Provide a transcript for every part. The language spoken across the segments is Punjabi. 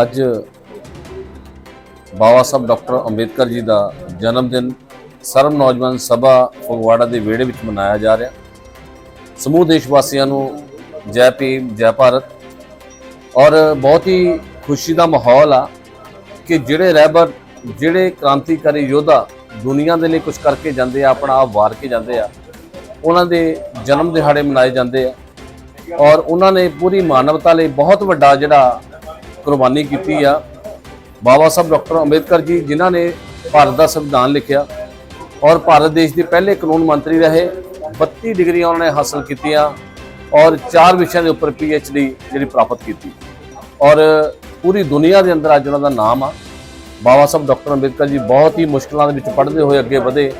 ਅੱਜ ਬਾਬਾ ਸਾਹਿਬ ਡਾਕਟਰ ਅੰਬੇਦਕਰ ਜੀ ਦਾ ਜਨਮ ਦਿਨ ਸਰਬ ਨੌਜਵਾਨ ਸਭਾ ਫਗਵਾੜਾ ਦੇ ਵਿਹੜੇ ਵਿੱਚ ਮਨਾਇਆ ਜਾ ਰਿਹਾ। ਸਮੂਹ ਦੇਸ਼ ਵਾਸੀਆਂ ਨੂੰ ਜੈ ਭੀਮ, ਜੈ ਭਾਰਤ ਔਰ ਬਹੁਤ ਹੀ ਖੁਸ਼ੀ ਦਾ ਮਾਹੌਲ ਆ ਕਿ ਜਿਹੜੇ ਰਹਿਬਰ, ਜਿਹੜੇ ਕ੍ਰਾਂਤੀਕਾਰੀ ਯੋਧਾ ਦੁਨੀਆ ਦੇ ਲਈ ਕੁਝ ਕਰਕੇ ਜਾਂਦੇ ਆ, ਆਪਣਾ ਆਪ ਵਾਰ ਕੇ ਜਾਂਦੇ ਆ, ਉਹਨਾਂ ਦੇ ਜਨਮ ਦਿਹਾੜੇ ਮਨਾਏ ਜਾਂਦੇ ਆ ਔਰ ਉਹਨਾਂ ਨੇ ਪੂਰੀ ਮਾਨਵਤਾ ਲਈ ਬਹੁਤ ਵੱਡਾ ਜਿਹੜਾ ਕੁਰਬਾਨੀ ਕੀਤੀ ਆ। ਬਾਬਾ ਸਾਹਿਬ ਡਾਕਟਰ ਅੰਬੇਦਕਰ ਜੀ, ਜਿਨ੍ਹਾਂ ਨੇ ਭਾਰਤ ਦਾ ਸੰਵਿਧਾਨ ਲਿਖਿਆ ਔਰ ਭਾਰਤ ਦੇਸ਼ ਦੇ ਪਹਿਲੇ ਕਾਨੂੰਨ ਮੰਤਰੀ ਰਹੇ 32 ਡਿਗਰੀਆਂ ਉਹਨਾਂ ਨੇ ਹਾਸਲ ਕੀਤੀਆਂ ਔਰ ਚਾਰ ਵਿਸ਼ਿਆਂ ਦੇ ਉੱਪਰ ਡੀ ਜਿਹੜੀ ਪ੍ਰਾਪਤ ਕੀਤੀ। ਔਰ ਪੂਰੀ ਦੁਨੀਆ ਦੇ ਅੰਦਰ ਅੱਜ ਉਹਨਾਂ ਦਾ ਨਾਮ ਆ। ਬਾਬਾ ਸਾਹਿਬ ਡਾਕਟਰ ਅੰਬੇਦਕਰ ਜੀ ਬਹੁਤ ਹੀ ਮੁਸ਼ਕਲਾਂ ਦੇ ਵਿੱਚ ਪੜ੍ਹਦੇ ਹੋਏ ਅੱਗੇ ਵਧੇ,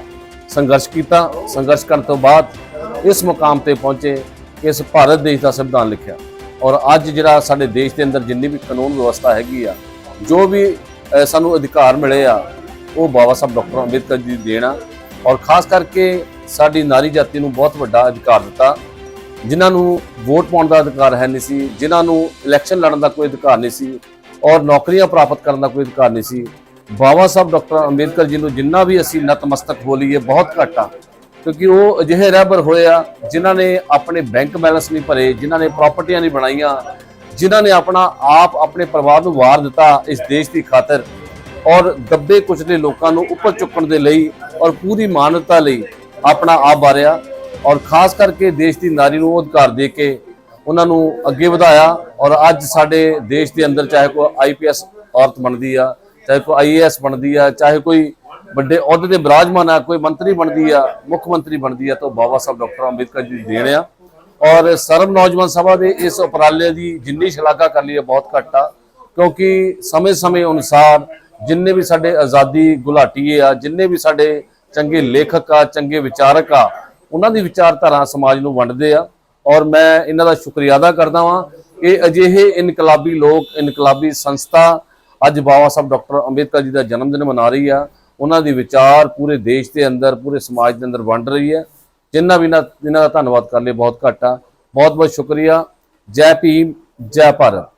ਸੰਘਰਸ਼ ਕੀਤਾ। ਸੰਘਰਸ਼ ਕਰਨ ਤੋਂ ਬਾਅਦ ਇਸ ਮੁਕਾਮ ਤੇ ਪਹੁੰਚੇ, ਇਸ ਭਾਰਤ ਦੇਸ਼ ਦਾ ਸੰਵਿਧਾਨ ਲਿਖਿਆ। ਔਰ ਅੱਜ ਜਿਹੜਾ ਸਾਡੇ ਦੇਸ਼ ਦੇ ਅੰਦਰ ਜਿੰਨੀ ਵੀ ਕਾਨੂੰਨ ਵਿਵਸਥਾ ਹੈਗੀ ਆ, ਜੋ ਵੀ ਸਾਨੂੰ ਅਧਿਕਾਰ ਮਿਲੇ ਆ, ਉਹ ਬਾਬਾ ਸਾਹਿਬ ਡਾਕਟਰ ਅੰਬੇਦਕਰ ਜੀ ਦੀ ਦੇਣ ਆ। ਔਰ ਖਾਸ ਕਰਕੇ ਸਾਡੀ ਨਾਰੀ ਜਾਤੀ ਨੂੰ ਬਹੁਤ ਵੱਡਾ ਅਧਿਕਾਰ ਦਿੱਤਾ, ਜਿਨ੍ਹਾਂ ਨੂੰ ਵੋਟ ਪਾਉਣ ਦਾ ਅਧਿਕਾਰ ਹੈ ਨਹੀਂ ਸੀ, ਜਿਨ੍ਹਾਂ ਨੂੰ ਇਲੈਕਸ਼ਨ ਲੜਨ ਦਾ ਕੋਈ ਅਧਿਕਾਰ ਨਹੀਂ ਸੀ, ਔਰ ਨੌਕਰੀਆਂ ਪ੍ਰਾਪਤ ਕਰਨ ਦਾ ਕੋਈ ਅਧਿਕਾਰ ਨਹੀਂ ਸੀ। ਬਾਬਾ ਸਾਹਿਬ ਡਾਕਟਰ ਅੰਬੇਦਕਰ ਜੀ ਨੂੰ ਜਿੰਨਾ ਵੀ ਅਸੀਂ ਨਤਮਸਤਕ ਹੋ ਲਈਏ ਬਹੁਤ ਘੱਟ ਆ। ਕਿਉਂਕਿ ਉਹ ਅਜਿਹੇ ਰਹਿਬਰ ਹੋਏ ਆ, ਜਿਨ੍ਹਾਂ ਨੇ ਆਪਣੇ ਬੈਂਕ ਬੈਲੈਂਸ ਨਹੀਂ ਭਰੇ, ਜਿਨ੍ਹਾਂ ਨੇ ਪ੍ਰਾਪਰਟੀਆਂ ਨਹੀਂ ਬਣਾਈਆਂ, ਜਿਨ੍ਹਾਂ ਨੇ ਆਪਣਾ ਆਪ ਆਪਣੇ ਪਰਿਵਾਰ ਨੂੰ ਵਾਰ ਦਿੱਤਾ ਇਸ ਦੇਸ਼ ਦੀ ਖਾਤਰ ਔਰ ਦੱਬੇ ਕੁਚਲੇ ਲੋਕਾਂ ਨੂੰ ਉੱਪਰ ਚੁੱਕਣ ਦੇ ਲਈ ਔਰ ਪੂਰੀ ਮਾਨਵਤਾ ਲਈ ਆਪਣਾ ਆਪ ਵਾਰਿਆ ਔਰ ਖਾਸ ਕਰਕੇ ਦੇਸ਼ ਦੀ ਨਾਰੀ ਨੂੰ ਅਧਿਕਾਰ ਦੇ ਕੇ ਉਹਨਾਂ ਨੂੰ ਅੱਗੇ ਵਧਾਇਆ ਔਰ ਅੱਜ ਸਾਡੇ ਦੇਸ਼ ਦੇ ਅੰਦਰ ਚਾਹੇ ਕੋਈ ਆਈਪੀਐਸ ਔਰਤ ਬਣਦੀ ਆ, ਚਾਹੇ ਕੋਈ ਆਈਏਐਸ ਬਣਦੀ ਆ, ਚਾਹੇ ਕੋਈ ਵੱਡੇ ਅਹੁਦੇ ਤੇ ਬਿਰਾਜਮਾਨ ਆ, ਕੋਈ ਮੰਤਰੀ ਬਣਦੀ ਆ, ਮੁੱਖ ਮੰਤਰੀ ਬਣਦੀ ਆ, ਤਾਂ ਉਹ ਬਾਬਾ ਸਾਹਿਬ ਡਾਕਟਰ ਅੰਬੇਦਕਰ ਜੀ ਦੇਣ ਆ। ਔਰ ਸਰਬ ਨੌਜਵਾਨ ਸਭਾ ਦੇ ਇਸ ਉਪਰਾਲੇ ਦੀ ਜਿੰਨੀ ਸ਼ਲਾਘਾ ਕਰ ਲਈ ਹੈ ਬਹੁਤ ਘੱਟ ਆ, ਕਿਉਂਕਿ ਸਮੇਂ-ਸਮੇਂ ਅਨੁਸਾਰ ਜਿੰਨੇ ਵੀ ਸਾਡੇ ਆਜ਼ਾਦੀ ਗੁਲਾਟੀਏ ਆ, ਜਿੰਨੇ ਵੀ ਸਾਡੇ ਚੰਗੇ ਲੇਖਕ ਆ, ਚੰਗੇ ਵਿਚਾਰਕ ਆ, ਉਹਨਾਂ ਦੀ ਵਿਚਾਰਧਾਰਾ ਸਮਾਜ ਨੂੰ ਵੰਡਦੇ ਆ। ਔਰ ਮੈਂ ਇਹਨਾਂ ਦਾ ਸ਼ੁਕਰੀਆ ਅਦਾ ਕਰਦਾ ਵਾਂ ਕਿ ਅਜਿਹੇ ਇਨਕਲਾਬੀ ਲੋਕ, ਇਨਕਲਾਬੀ ਸੰਸਥਾ ਅੱਜ ਬਾਬਾ ਸਾਹਿਬ ਡਾਕਟਰ ਅੰਬੇਦਕਰ ਜੀ ਦਾ ਜਨਮ ਦਿਨ ਮਨਾ ਰਹੀ ਆ। ਉਹਨਾਂ ਦੀ ਵਿਚਾਰ ਪੂਰੇ ਦੇਸ਼ ਦੇ ਅੰਦਰ, ਪੂਰੇ ਸਮਾਜ ਦੇ ਅੰਦਰ ਵੰਡ ਰਹੀ ਹੈ। ਜਿੰਨਾ ਵੀ ਇਹਨਾਂ ਇਹਨਾਂ ਦਾ ਧੰਨਵਾਦ ਕਰ ਲਈ ਬਹੁਤ ਘੱਟ ਆ। ਬਹੁਤ ਬਹੁਤ ਸ਼ੁਕਰੀਆ। ਜੈ ਭੀਮ, ਜੈ ਭਾਰਤ।